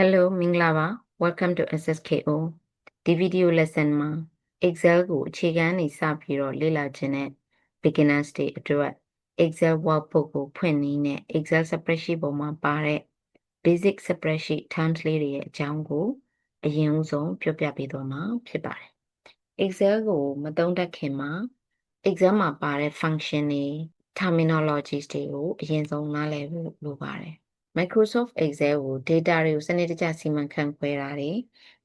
Hello မင်္ဂလာပါ Welcome to SSKO ဒီ video lesson မှာ Excel ကိုအခြေခံနေစပြီးတော့လေ့လာခြင်းနဲ့ beginners တွေအတွက် Excel workbook ကိုဖွင့်နည်းနဲ့ Excel spreadsheet ပေါ်မှာပါတဲ့ basic spreadsheet terms လေးတွေရဲ့အကြောင်းကိုအရင်ဦးဆုံးပြောပြပေးသွားမှာဖြစ်ပါတယ်။ Excel ကိုမသုံးတတ်ခင်မှာ Excel မှာပါတဲ့ function တွေ terminologies တွေကိုအရင်ဆုံးနားလည်ဖို့လိုပါတယ်။ Microsoft Excel ကို data တွေကိုစနစ်တကျစီမံခန့်ခွဲတာတွေ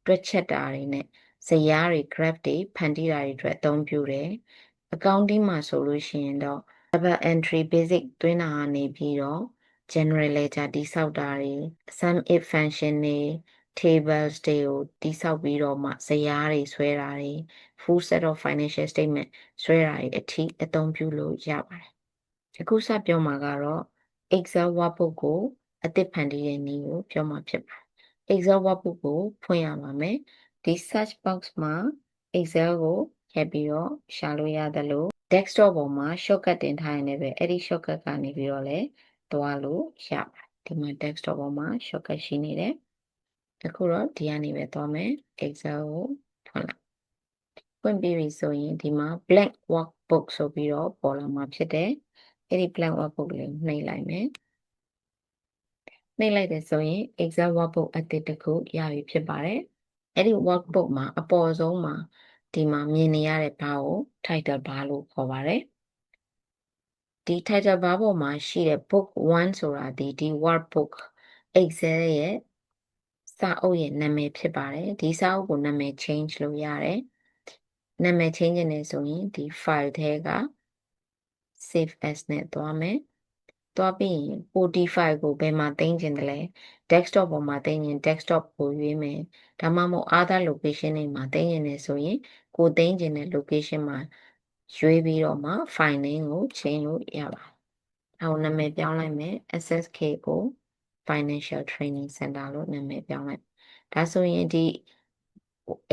တွက်ချက်တာတွေနဲ့ဇယားတွေ graph တွေဖန်တီးတာတွေအတွက်အသုံးပြုတယ်။ accounting မှာဆိုလို့ရှိရင်တော့ double entry basic သွင်းတာကနေပြီးတော့ general ledger တိဆောက်တာတွေ sum if function တွေ tables တွေကိုတိဆောက်ပြီးတော့မှဇယားတွေဆွဲတာတွေ full set of financial statement ဆွဲတာတွေအထိအသုံးပြုလို့ရပါတယ်။အခုစပြောမှာကတော့ Excel workbook ကို အသစ်ဖန်တီးတဲ့နည်းကိုပြောမှာဖြစ်ပါတယ်။ Excel workbook ကိုဖွင့်ရပါမယ်။ဒီ search box မှာ Excel ကိုထည့်ပြီးတော့ရှာလို့ရတယ်လို့ desktop ပေါ်မှာ shortcut တင်ထားရင်လည်းပဲအဲ့ဒီ shortcut ကနေပြီးတော့လည်းတွားလို့ရပါတယ်။ဒီမှာ desktop ပေါ်မှာ shortcut ရှိနေတယ်။အခုတော့ဒီကနေပဲတွားမယ် Excel ကိုဖွင့်လိုက်။ဖွင့်ပြီးပြီဆိုရင်ဒီမှာ blank workbook ဆိုပြီးတော့ပေါ်လာမှာဖြစ်တယ်။အဲ့ဒီ blank workbook လေးကိုနှိပ်လိုက်မယ်။ နှိပ်လိုက်တယ်ဆိုရင် Excel workbook အသစ်တစ်ခုရပြီဖြစ်ပါတယ်။အဲ့ဒီ workbook မှာအပေါ်ဆုံးမှာဒီမှာမြင်နေရတဲ့ဘာကို title bar လို့ခေါ်ပါတယ်။ဒီ title bar ပေါ်မှာရှိတဲ့ book 1ဆိုတာဒီဒီ workbook Excel ရဲ့စာအုပ်ရဲ့နာမည်ဖြစ်ပါတယ်။ဒီစာအုပ်ကိုနာမည် change လုပ်ရတယ်။နာမည် change နေဆိုရင်ဒီ file ထဲက save as နဲ့သွားမယ်။ သွားပြီးရင် Spotify ကိုဘယ်မှာသိမ်းခြင်းတလဲ desktop ပေါ်မှာသိမ်းရင် desktop ကိုရွေးမယ်ဒါမှမဟုတ် other location တွေမှာသိမ်းရင်လည်းဆိုရင်ကိုသိမ်းခြင်းတဲ့ location မှာရွေးပြီးတော့မှ file name ကိုချိန်လို့ရပါတယ်။အဲနာမည်ပြောင်းလိုက်မယ် SSK ကို Financial Training Center လို့နာမည်ပြောင်းလိုက်။ဒါဆိုရင်ဒီ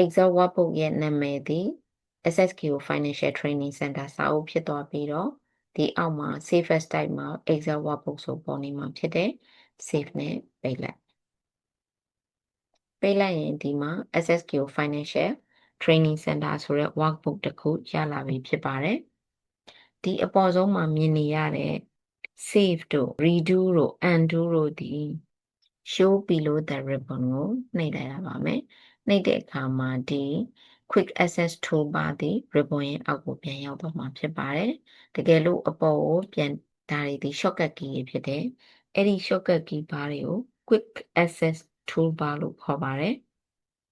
Excel workbook ရဲ့နာမည်ဒီ SSK ကို Financial Training Center စာအုပ်ဖြစ်သွားပြီးတော့ ဒီအောက်မှာ save as type မှာ Excel workbook ဆိုပေါ်နေမှာဖြစ်တယ် save နဲ့ပိတ်လိုက်ပိတ်လိုက်ရင်ဒီမှာ SSQ Financial Training Center ဆိုတဲ့ workbook တစ်ခုရလာပြီဖြစ်ပါတယ်ဒီအပေါ်ဆုံးမှာမြင်နေရတဲ့ save တို့ redo တို့ undo တို့ဒီ show below the ribbon ကိုနှိပ်လိုက်ရပါမယ်နှိပ်တဲ့အခါမှာဒီ quick access toolbar ဒီ ribbon ရဲ့အောက်ကိုပြန်ရောက်တော့မှာဖြစ်ပါတယ်။တကယ်လို့အပေါ်ကိုပြန်ဒါတွေဒီ shortcut key တွေဖြစ်တယ်။အဲ့ဒီ shortcut key bar တွေကို quick access toolbar လို့ခေါ်ပါတယ်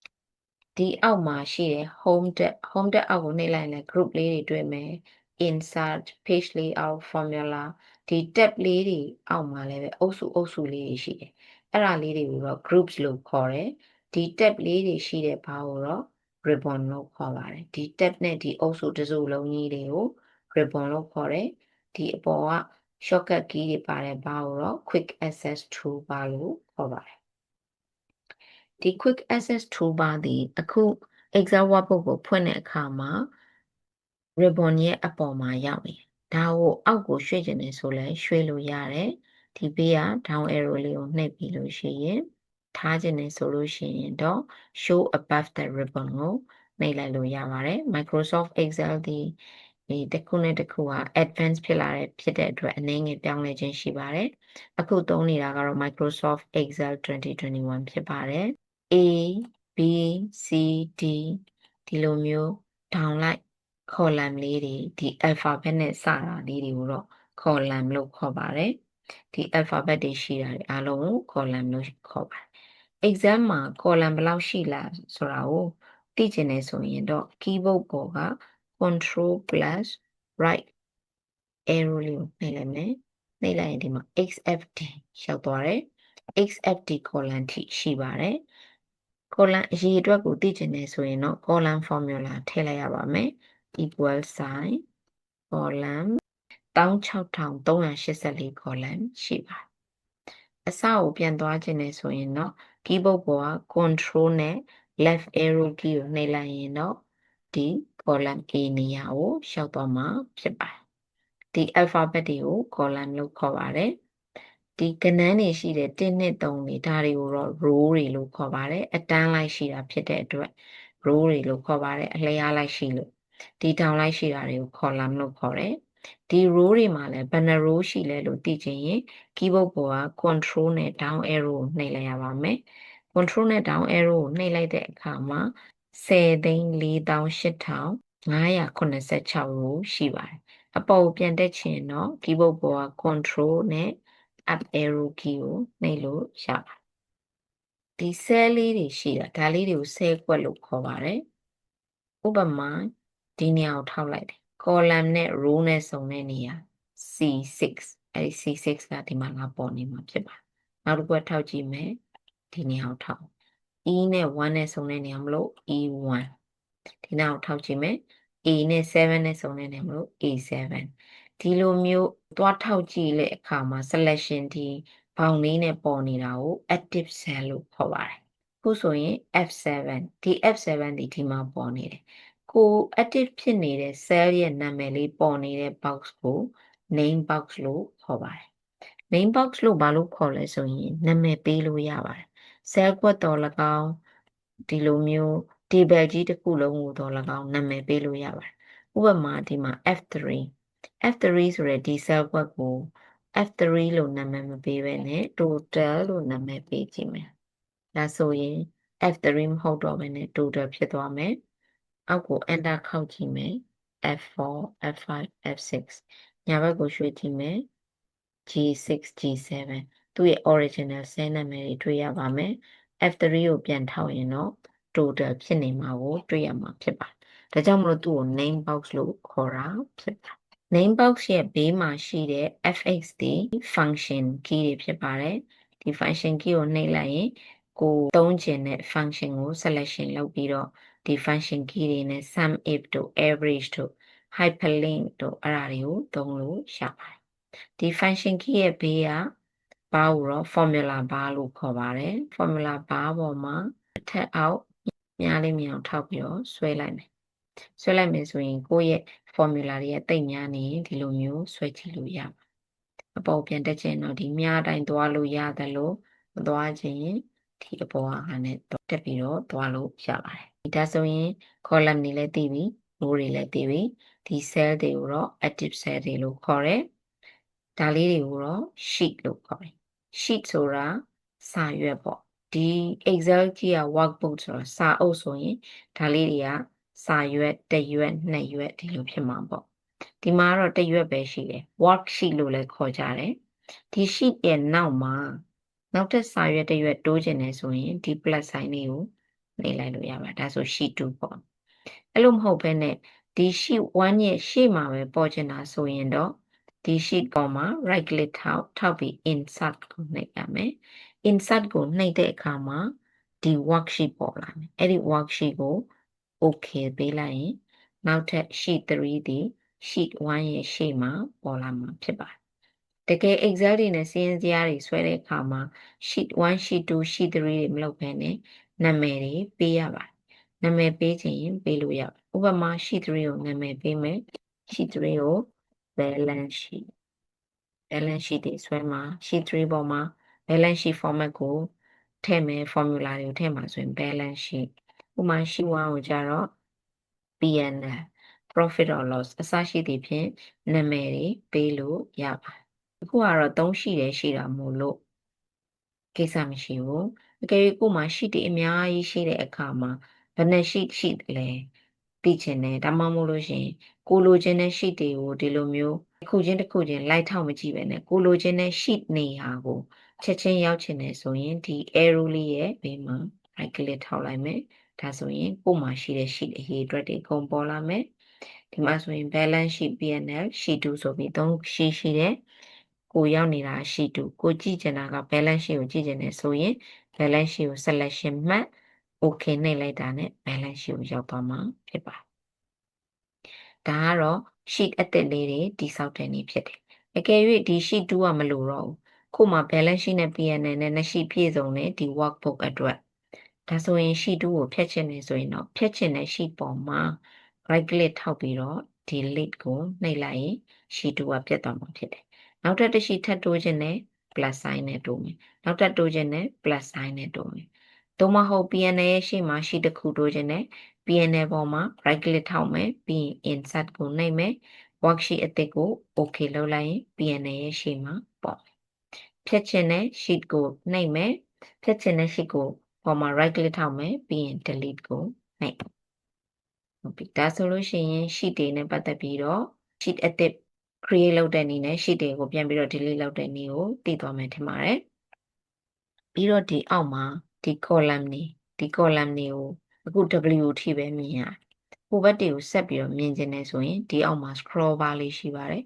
။ဒီအောက်မှာရှိတဲ့ home tab home tab အောက်ကိုနှိပ်လိုက်ရင် group လေးတွေတွေ့မယ်။ insert page layout formula ဒီ tab လေးတွေအောက်မှာလည်းပဲအုပ်စုအုပ်စုလေးတွေရှိတယ်။အဲ့ဒါလေးတွေကိုတော့ groups လို့ခေါ်တယ်။ဒီ tab လေးတွေရှိတဲ့ဘာကိုတော့ ribbon လို့ခေါ်ပါတယ်ဒီ tab နဲ့ဒီအုပ်စုတစ်စုလုံးကြီးတွေကို ribbon လို့ခေါ်တယ်ဒီအပေါ်က shortcut key တွေပါတယ်ဘာကိုတော့ quick access toolbar လို့ခေါ်ပါတယ်ဒီ quick access toolbar ဒီအခု Excel workbook ကိုဖွင့်တဲ့အခါမှာ ribbon ရဲ့အပေါ်မှာရောက်နေဒါကိုအောက်ကိုရွှေ့ခြင်းနေဆိုလဲရွှေ့လို့ရတယ်ဒီဘေးက down arrow လေးကိုနှိပ်ပြီးလို့ရှိရင် ထားခြင်းနဲ့ဆိုလို့ရှိရင်တော့ show above the ribbon ကိုနှိပ်လိုက်လို့ရပါတယ် Microsoft Excel ဒီဒီတစ်ခုနဲ့တစ်ခုက advanced ဖြစ်လာတဲ့ဖြစ်တဲ့အတွက်အနည်းငယ်ပြောင်းလဲခြင်းရှိပါတယ်အခုသုံးနေတာကတော့ Microsoft Excel 2021ဖြစ်ပါတယ် A B C D ဒီလိုမျိုး down လိုက် column လေးတွေဒီ alphabet နဲ့စတာလေးတွေကိုတော့ column လို့ခေါ်ပါတယ်ဒီ alphabet တွေရှိတာတွေအားလုံးကို column လို့ခေါ်ပါတယ် exam မှာ column ဘယ်လောက်ရှိလားဆိုတာကိုသိချင်တယ်ဆိုရင်တော့ keyboard ပေါ်က control plus right arrow လေးကိုနှိပ်လိုက်မယ်နှိပ်လိုက်ရင်ဒီမှာ xfd ရောက်သွားတယ် xfd column ထိရှိပါတယ် column အရေးအတွက်ကိုသိချင်တယ်ဆိုရင်တော့ column formula ထည့်လိုက်ရပါမယ် equal sign column 16384 column ရှိပါတယ်အစကိုပြန်သွားခြင်းနဲ့ဆိုရင်တော့ keyboard ပေါ်က control နဲ့ left arrow key ကိုနှိပ်လိုက်ရင်တော့ဒီ column A နေရာကိုရှောက်သွားမှာဖြစ်ပါတယ်ဒီ alphabet တွေကို column လို့ခေါ်ပါတယ်ဒီကဏ္ဍတွေရှိတဲ့1နှစ်3တွေဒါတွေကိုတော့ row တွေလို့ခေါ်ပါတယ်အတန်းလိုက်ရှိတာဖြစ်တဲ့အတွက် row တွေလို့ခေါ်ပါတယ်အလျားလိုက်ရှိလို့ဒီတောင်လိုက်ရှိတာတွေကို column လို့ခေါ်တယ် ဒီ row တွေမှာလည်းဘယ်နှ row ရှိလဲလို့သိချင်ရင် keyboard ပေါ်က control နဲ့ down arrow ကိုနှိပ်လိုက်ရပါမယ် control နဲ့ down arrow ကိုနှိပ်လိုက်တဲ့အခါမှာ10သိန်း48586 row ရှိပါတယ်အပေါ်ကိုပြန်တက်ချင်တော့ keyboard ပေါ်က control နဲ့ up arrow key ကိုနှိပ်လို့ရပါတယ်ဒီ cell လေးတွေရှိတာဒါလေးတွေကို cell ကွက်လို့ခေါ်ပါတယ်ဥပမာဒီနေရာကိုထောက်လိုက်တယ် column နဲ့ row နဲ့စုံတဲ့နေရာ C6 အဲဒီ C6 ကဒီမှာငါပေါ်နေမှာဖြစ်ပါတယ်နောက်တစ်ခုကထောက်ကြည့်မယ်ဒီနေရာကိုထောက် E နဲ့1နဲ့စုံတဲ့နေရာမလို့ E1 ဒီနောက်ကိုထောက်ကြည့်မယ် A နဲ့7နဲ့စုံတဲ့နေရာမလို့ A7 ဒီလိုမျိုးသွားထောက်ကြည့်တဲ့အခါမှာ selection ဒီဘောင်လေးနဲ့ပေါ်နေတာကို active cell လို့ခေါ်ပါတယ်ခုဆိုရင် F7 ဒီ F7 ဒီဒီမှာပေါ်နေတယ် ကို active ဖြစ်နေတဲ့ cell ရဲ့နာမည်လေးပေါ်နေတဲ့ box ကို name box လို့ခေါ်ပါတယ် name box လို့ဘာလို့ခေါ်လဲဆိုရင်နာမည်ပေးလို့ရပါတယ် cell ကွက်တော်၎င်းဒီလိုမျိုး table ကြီးတစ်ခုလုံးကိုတော်၎င်းနာမည်ပေးလို့ရပါတယ်ဥပမာဒီမှာ F3 F3 ဆိုတဲ့ဒီ cell ကွက်ကို F3 လို့နာမည်မပေးဘဲနဲ့ total လို့နာမည်ပေးကြည့်မယ်ဒါဆိုရင် F3 မဟုတ်တော့ဘဲနဲ့ total ဖြစ်သွားမယ် အောက်ကို enter ခောက်ကြည့်မယ် F4 F5 F6 ညာဘက်ကိုရွှေ့ကြည့်မယ် G6 G7 သူ့ရဲ့ original cell နာမည်တွေတွေ့ရပါမယ် F3 ကိုပြန်ထောက်ရင်တော့ total ဖြစ်နေမှာကိုတွေ့ရမှာဖြစ်ပါတယ်ဒါကြောင့်မလို့သူ့ကို name box လို့ခေါ်တာဖြစ်ပါတယ် name box ရဲ့ဘေးမှာရှိတဲ့ fx ဒီ function key တွေဖြစ်ပါတယ်ဒီ function key ကိုနှိပ်လိုက်ရင်ကိုသုံးချင်တဲ့ function ကို selection လုပ်ပြီးတော့ ဒီ function key တွေနဲ့ sum if တို့ average တို့ hyperlink တို့အဲ့ဒါတွေကိုသုံးလို့ရပါတယ်ဒီ function key ရဲ့ဘေးကဘာကိုတော့ formula bar လို့ခေါ်ပါတယ် formula bar ပေါ်မှာအထက်အောက်များလေးမြင်အောင်ထောက်ပြီးတော့ဆွဲလိုက်မယ်ဆွဲလိုက်မယ်ဆိုရင်ကိုယ့်ရဲ့ formula တွေရဲ့တိတ်များနေရင်ဒီလိုမျိုးဆွဲကြည့်လို့ရပါအပေါ်ပြန်တက်ခြင်းတော့ဒီမြားတိုင်းသွားလို့ရတယ်လို့မသွားခြင်းဒီအပေါ်ဟာနဲ့တက်ပြီးတော့သွားလို့ရပါတယ် ဒီဒါဆိုရင် column တွေလည်းသိပြီ row တွေလည်းသိပြီဒီ cell တွေကိုတော့ active cell တွေလို့ခေါ်တယ်ဒါလေးတွေကိုတော့ sheet လို့ခေါ်တယ် sheet ဆိုတာစာရွက်ပေါ့ဒီ Excel ကြီးက workbook ဆိုတာစာအုပ်ဆိုရင်ဒါလေးတွေကစာရွက်တစ်ရွက်နှစ်ရွက်ဒီလိုဖြစ်မှာပေါ့ဒီမှာတော့တစ်ရွက်ပဲရှိတယ် worksheet လို့လည်းခေါ်ကြတယ်ဒီ sheet ရဲ့နောက်မှာနောက်ထပ်စာရွက်တစ်ရွက်တိုးချင်တယ်ဆိုရင်ဒီ plus sign လေးကို နှိပ်လိုက်လို့ရပါတယ်ဒါဆို sheet 2ပေါ့အဲ့လိုမဟုတ်ဘဲနဲ့ဒီ sheet 1ရဲ့ရှေ့မှာပဲပေါ်ချင်တာဆိုရင်တော့ဒီ sheet ပေါ်မှာ right click ထောက်ထောက်ပြီး insert ကိုနှိပ်ရမယ် insert ကိုနှိပ်တဲ့အခါမှာဒီ worksheet ပေါ်လာမယ်အဲ့ဒီ worksheet ကို okay ပေးလိုက်ရင်နောက်ထပ် sheet 3ဒီ sheet 1ရဲ့ရှေ့မှာပေါ်လာမှာဖြစ်ပါတယ်တကယ် excel တွေနဲ့စီးရင်စရာတွေဆွဲတဲ့အခါမှာ sheet 1 sheet 2 sheet 3တွေမလုပ်ဘဲနဲ့ နာမည်တွေပေးရပါတယ်နာမည်ပေးချင်ရင်ပေးလို့ရပါတယ်ဥပမာ sheet 3ကိုနာမည်ပေးမယ် sheet 3ကို balance sheet balance sheet တွေဆွဲမှာ sheet 3ပေါ်မှာ balance sheet format ကိုထည့်မယ် formula တွေကိုထည့်မှာဆိုရင် balance sheet ဥပမာ sheet 1ကိုကြတော့ PNL profit or loss အစရှိသည့်ဖြင့်နာမည်တွေပေးလို့ရပါတယ်အခုကတော့သုံးရှိတယ်ရှိတာမို့လို့ကိစ္စမရှိဘူး အကယ်၍ကို့မှာ sheet တွေအများကြီးရှိတဲ့အခါမှာဘယ်နှ sheet ရှိလဲသိချင်တယ်ဒါမှမဟုတ်လို့ရှိရင်ကိုလိုချင်တဲ့ sheet တွေကိုဒီလိုမျိုးတစ်ခုချင်းတစ်ခုချင်းလိုက်ထောက်မကြည့်ပဲနဲ့ကိုလိုချင်တဲ့ sheet နေရာကိုချက်ချင်းရောက်ချင်တယ်ဆိုရင်ဒီ arrow လေးရဲ့ဘေးမှာ right click ထောက်လိုက်မယ်ဒါဆိုရင်ကို့မှာရှိတဲ့ sheet အရေးအတွက်တွေအကုန်ပေါ်လာမယ်ဒီမှာဆိုရင် balance sheet PNL sheet 2ဆိုပြီးသုံး sheet ရှိတယ်ကိုရောက်နေတာ sheet 2ကိုကြည့်ချင်တာက balance sheet ကိုကြည့်ချင်တယ်ဆိုရင် balance sheet ကို selection မှတ် okay နှိပ်လိုက်တာနဲ့ balance sheet ကိုရောက်သွားမှာဖြစ်ပါတယ်ဒါကတော့ sheet အသစ်လေးတွေတိစောက်တဲ့နည်းဖြစ်တယ်အကယ်၍ဒီ sheet 2ကမလိုတော့ဘူးခုမှ balance sheet နဲ့ PNL နဲ့နှစ် sheet ပြည့်စုံတဲ့ဒီ workbook အတွက်ဒါဆိုရင် sheet 2ကိုဖြတ်ချင်တယ်ဆိုရင်တော့ဖြတ်ချင်တဲ့ sheet ပေါ်မှာ right click ထောက်ပြီးတော့ delete ကိုနှိပ်လိုက်ရင် sheet 2ကပြတ်သွားမှာဖြစ်တယ်နောက်ထပ်တစ် sheet ထပ်တိုးခြင်းနဲ့ plus sign နဲ့တိုးမယ်နောက်ထပ်တိုးခြင်းနဲ့ plus sign နဲ့တိုးမယ်သို့မဟုတ် PNL ရဲ့ရှေ့မှာရှိတစ်ခုတိုးခြင်းနဲ့ PNL ပေါ်မှာ right click ထောက်မယ်ပြီးရင် insert ကိုနှိပ်မယ် worksheet အသစ်ကို okay လုပ်လိုက်ရင် PNL ရဲ့ရှေ့မှာပေါ့ဖြတ်ခြင်းနဲ့ sheet ကိုနှိပ်မယ်ဖြတ်ခြင်းနဲ့ sheet ကိုပေါ်မှာ right click ထောက်မယ်ပြီးရင် delete ကိုနှိပ်ဟုတ်ပြီဒါဆိုလို့ရှိရင် sheet တွေနဲ့ပတ်သက်ပြီးတော့ sheet အသစ် create လုပ်တဲ့နည်းနဲ့ sheet တွေကိုပြန်ပြီးတော့ delete လုပ်တဲ့နည်းကိုသိသွားမယ်ထင်ပါတယ်ပြီးတော့ဒီအောက်မှာဒီ column နေဒီ column တွေကိုအခု W ထိပဲမြင်ရတယ်ဟိုဘက်တွေကိုဆက်ပြီးတော့မြင်ကျင်နေဆိုရင်ဒီအောက်မှာ scroll bar လေးရှိပါတယ်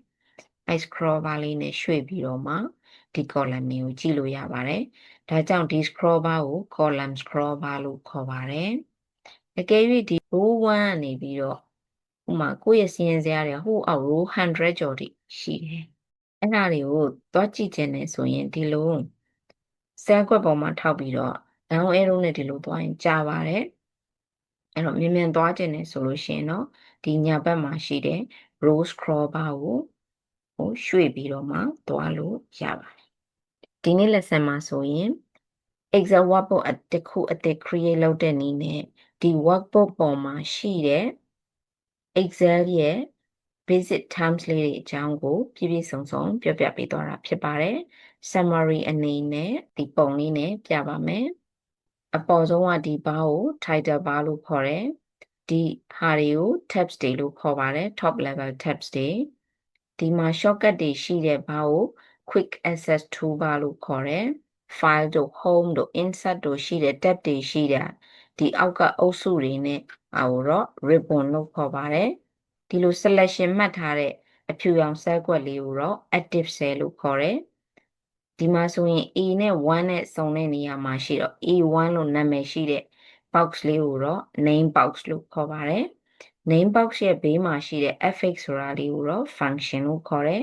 အဲ scroll bar လေးနဲ့ရွှေ့ပြီးတော့မှဒီ column တွေကိုကြည့်လို့ရပါတယ်ဒါကြောင့်ဒီ scroll bar ကို column scroll bar လို့ခေါ်ပါတယ်အကယ်၍ဒီ row 1ကနေပြီးတော့ ဥမာကိုယ့်ရဲ့စီးရင်စရာတွေဟိုအောက် row 100ကျော်တိရှိတယ်အဲ့ဒါတွေကိုသွားကြည့်ခြင်းနဲ့ဆိုရင်ဒီလို cell ကွက်ပေါ်မှာထောက်ပြီးတော့ down arrow နဲ့ဒီလိုသွားရင်ကြာပါတယ်အဲ့တော့မြန်မြန်သွားခြင်းနဲ့ဆိုလို့ရှိရင်တော့ဒီညာဘက်မှာရှိတဲ့ row scroll bar ကိုဟိုရွှေ့ပြီးတော့မှသွားလို့ရပါတယ်ဒီနေ့ lesson မှာဆိုရင် Excel workbook အတစ်ခုအသစ် create လုပ်တဲ့နည်းနဲ့ဒီ workbook ပေါ်မှာရှိတဲ့ Excel ရဲ့ basic terms လေးတွေအကြောင်းကိုပြည့်ပြည့်စုံစုံပြောပြပေးသွားတာဖြစ်ပါတယ်။ summary အနေနဲ့ဒီပုံလေးနဲ့ပြပါမယ်။အပေါ်ဆုံးကဒီ bar ကို title bar လို့ခေါ်တယ်။ဒီဟာတွေကို tabs တွေလို့ခေါ်ပါတယ် top level tabs တွေ။ဒီမှာ shortcut တွေရှိတဲ့ bar ကို quick access toolbar လို့ခေါ်တယ်။ file တို့ home တို့ insert တို့ရှိတဲ့ tab တွေရှိတာ ဒီအောက်ကအုပ်စုတွေနဲ့အာကိုတော့ ribbon လို့ခေါ်ပါတယ်ဒီလို selection မှတ်ထားတဲ့အဖြူရောင် cell ကွက်လေးကိုတော့ active cell လို့ခေါ်တယ်ဒီမှာဆိုရင် A နဲ့1နဲ့စုံတဲ့နေရာမှာရှိတော့ A1 လို့နာမည်ရှိတဲ့ box လေးကိုတော့ name box လို့ခေါ်ပါတယ် name box ရဲ့ဘေးမှာရှိတဲ့ fx ဆိုတာလေးကိုတော့ function လို့ခေါ်တယ်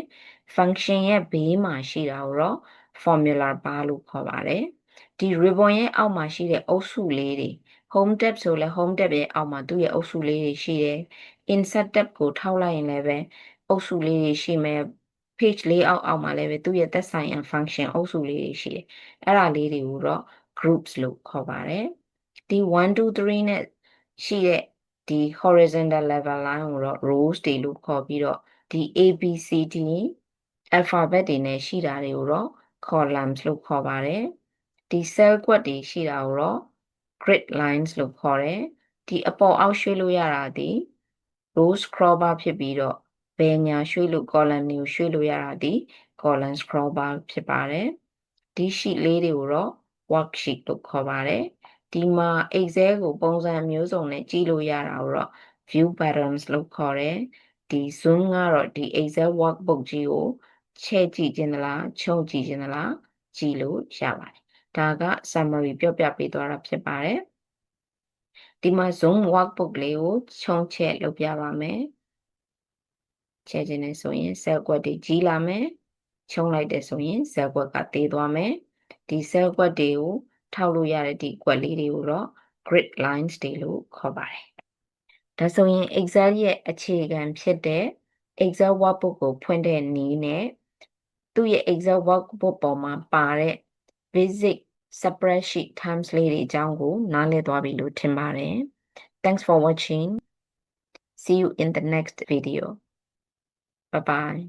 function ရဲ့ဘေးမှာရှိတာကိုတော့ formula bar လို့ခေါ်ပါတယ် ဒီ ribbon ရဲ့အောက်မှာရှိတဲ့အုပ်စုလေးတွေ home tab ဆိုလဲ home tab ရဲ့အောက်မှာသူ့ရဲ့အုပ်စုလေးတွေရှိတယ် insert tab ကိုထောက်လိုက်ရင်လည်းပဲအုပ်စုလေးတွေရှိမယ် page လေးအောက်အောက်မှာလည်းပဲသူ့ရဲ့သက်ဆိုင်ရာ function အုပ်စုလေးတွေရှိတယ်အဲ့ဒါလေးတွေကိုတော့ groups လို့ခေါ်ပါတယ်ဒီ1 2 3နဲ့ရှိတဲ့ဒီ horizontal level line ကိုတော့ rows တွေလို့ခေါ်ပြီးတော့ဒီ A B C D alphabet တွေနဲ့ရှိတာတွေကိုတော့ columns လို့ခေါ်ပါတယ် ဒီ cell ကွက်တွေရှိတာကိုတော့ grid lines လို့ခေါ်တယ်ဒီအပေါ်အောက်ရွှေ့လို့ရတာဒီ row scroll bar ဖြစ်ပြီးတော့ဘယ်ညာရွှေ့လို့ column တွေကိုရွှေ့လို့ရတာဒီ column scroll bar ဖြစ်ပါတယ်ဒီ sheet လေးတွေကိုတော့ worksheet လို့ခေါ်ပါတယ်ဒီမှာ Excel ကိုပုံစံမျိုးစုံနဲ့ကြည့်လို့ရတာကိုတော့ view patterns လို့ခေါ်တယ်ဒီ zoom ကတော့ဒီ Excel workbook ကြီးကိုချဲ့ကြည့်ခြင်းလားချုံကြည့်ခြင်းလားကြည့်လို့ရပါတယ် ဒါက summary ပြောပြပေးသွားတာဖြစ်ပါတယ်ဒီမှာ zoom workbook လေးကိုခြုံချက်လုပ်ပြပါမယ်ချဲခြင်းနဲ့ဆိုရင် cell ကွက်တွေကြီးလာမယ်ခြုံလိုက်တယ်ဆိုရင် cell ကွက်ကသေးသွားမယ်ဒီ cell ကွက်တွေကိုထောက်လို့ရတဲ့ဒီကွက်လေးတွေကိုတော့ grid lines တွေလို့ခေါ်ပါတယ်ဒါဆိုရင် Excel ရဲ့အခြေခံဖြစ်တဲ့ Excel workbook ကိုဖွင့်တဲ့နည်းနဲ့သူ့ရဲ့ Excel workbook ပေါ်မှာပါတဲ့ basic spreadsheet terms လေးတွေအကြောင်းကိုနားလည်သွားပြီလို့ထင်ပါတယ် Thanks for watching see you in the next video bye bye